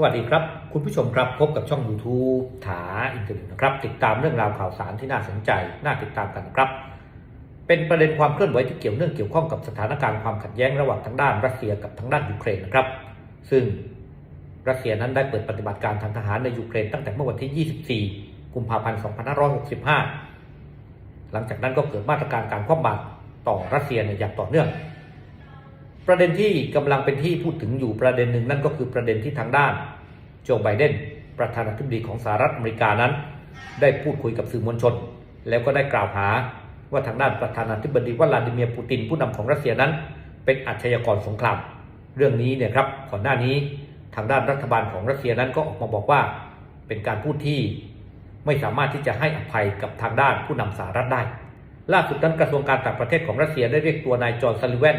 สวัสดีครับ คุณผู้ชมครับพบกับช่อง YouTube ถาอินเทอร์เน็ตนะครับ ติดตามเรื่องราวข่าวสารที่น่าสนใจ น่าติดตามกันครับ เป็นประเด็นความเคลื่อนไหวที่เกี่ยวเนื่องเกี่ยวข้องกับสถานการณ์ความขัดแย้งระหว่างทางด้านรัสเซียกับทางด้านยูเครนนะครับ ซึ่งรัสเซียนั้นได้เปิดปฏิบัติการทางทหารในยูเครนตั้งแต่เมื่อวันที่ 24 กุมภาพันธ์ 2565 หลังจากนั้นก็เกิดมาตรการการคว่ำบาตรต่อรัสเซียเนี่ยอย่างต่อเนื่องประเด็นที่กำลังเป็นที่พูดถึงอยู่ประเด็นหนึ่งนั่นก็คือประเด็นที่ทางด้าน โจไบเดนประธานาธิบดีของสหรัฐอเมริกานั้น ได้พูดคุยกับสื่อมวลชน แล้วก็ได้กล่าวหาว่าทางด้านประธานาธิบดีวลาดิเมียร์ปูตินผู้นำของรัสเซียนั้น เป็นอาชญากรสงคราม เรื่องนี้เนี่ยครับก่อนหน้านี้ทางด้านรัฐบาลของรัสเซียนั้นก็ออกมาบอกว่า เป็นการพูดที่ไม่สามารถที่จะให้อภัยกับทางด้านผู้นำสหรัฐได้ ล่าสุดนั้นกระทรวงการต่างประเทศของรัสเซียได้เรียกตัวนายจอห์นซัลลิแวน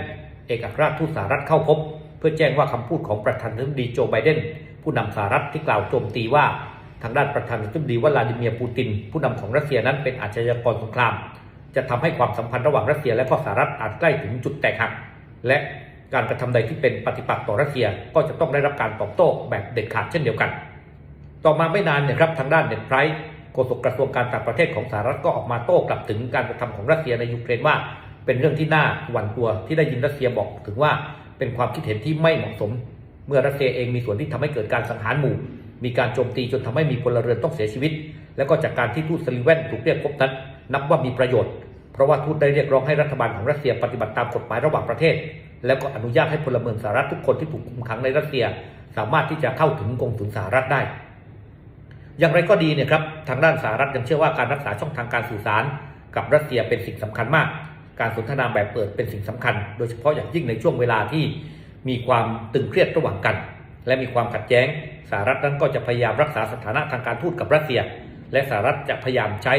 เอกอัครราชทูตสหรัฐเข้าพบ เพื่อแจ้งว่าคำพูดของประธานาธิบดีโจไบเดน ผู้นำสหรัฐที่กล่าวโจมตีว่า ทางด้านประธานาธิบดีวลาดิเมียร์ปูติน ผู้นำของรัสเซียนั้นเป็นอาชญากรสงคราม จะทำให้ความสัมพันธ์ระหว่างรัสเซียและก็สหรัฐอาจใกล้ถึงจุดแตกหัก และการกระทำใดที่เป็นปฏิปักษ์ต่อรัสเซียก็จะต้องได้รับการตอบโต้แบบเด็ดขาดเช่นเดียวกัน ต่อมาไม่นานเนี่ยครับทางด้านเน็ตไพรส์โฆษกกระทรวงการต่างประเทศของสหรัฐก็ออกมาโต้กลับถึงการกระทำของรัสเซียในยูเครนว่า เป็นเรื่องที่น่าหวั่นกลัวที่ได้ยินรัสเซียบอกถึงว่าเป็นความคิดเห็นที่ไม่เหมาะสม เมื่อรัสเซียเองมีส่วนที่ทำให้เกิดการสังหารหมู่ มีการโจมตีจนทำให้มีพลเรือนต้องเสียชีวิต แล้วก็จากการที่ทูตสลิเวนถูกเรียกพบนั้น นับว่ามีประโยชน์ เพราะว่าทูตได้เรียกร้องให้รัฐบาลของรัสเซียปฏิบัติตามกฎหมายระหว่างประเทศ แล้วก็อนุญาตให้พลเมืองสหรัฐทุกคนที่ถูกคุมขังในรัสเซีย สามารถที่จะเข้าถึงกองสุลสหรัฐได้ อย่างไรก็ดีเนี่ยครับทางด้านสหรัฐยังเชื่อว่าการรักษาช่องทางการสื่อสารกับรัสเซียเป็นสิ่งสำคัญมาก การสนทนาแบบเปิดเป็นสิ่งสำคัญ โดยเฉพาะอย่างยิ่งในช่วงเวลาที่ มีความตึงเครียดระหว่างกัน และมีความขัดแย้งสหรัฐนั้นก็จะพยายามรักษาสถานะทางการทูตกับรัสเซีย และสหรัฐจะพยายามใช้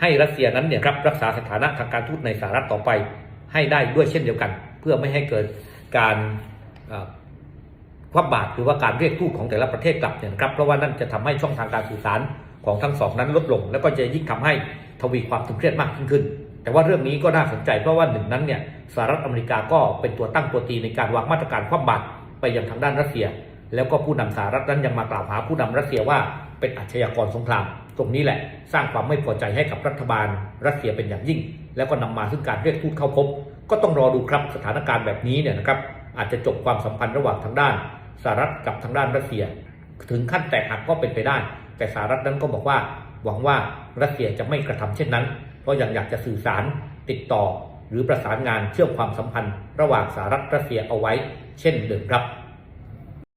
ให้รัสเซียนั้นเนี่ยครับรักษาสถานะทางการทูตในสหรัฐต่อไป ให้ได้ด้วยเช่นเดียวกัน เพื่อไม่ให้เกิดการคว่ำบาตรหรือว่าการเรียกทูตของแต่ละประเทศกลับเนี่ยครับเพราะว่านั่นจะทำให้ช่องทางการสื่อสารของทั้งสองนั้นลดลง แล้วก็จะยิ่งทำให้ทวีความตึงเครียดมากขึ้น แต่ว่าเรื่องนี้ก็น่าสนใจเพราะว่าหนึ่งนั้นเนี่ยสหรัฐอเมริกาก็เป็นตัวตั้งตัวตีในการวางมาตรการคว่ำบาตรไปยังทางด้านรัสเซีย แล้วก็ผู้นำสหรัฐนั้นยังมากล่าวหาผู้นำรัสเซียว่าเป็นอาชญากรสงคราม ตรงนี้แหละสร้างความไม่พอใจให้กับรัฐบาลรัสเซียเป็นอย่างยิ่ง แล้วก็นำมาซึ่งการเรียกทูตเข้าพบ ก็ต้องรอดูครับสถานการณ์แบบนี้เนี่ยนะครับอาจจะจบความสัมพันธ์ระหว่างทางด้านสหรัฐกับทางด้านรัสเซีย ถึงขั้นแตกหักก็เป็นไปได้ แต่สหรัฐนั้นก็บอกว่า หวังว่ารัสเซียจะไม่กระทำเช่นนั้น ก็ยังอยากจะสื่อสารติดต่อ หรือประสานงานเชื่อมความสัมพันธ์ ระหว่างสหรัฐรัสเซียเอาไว้ เช่นเดิมครับ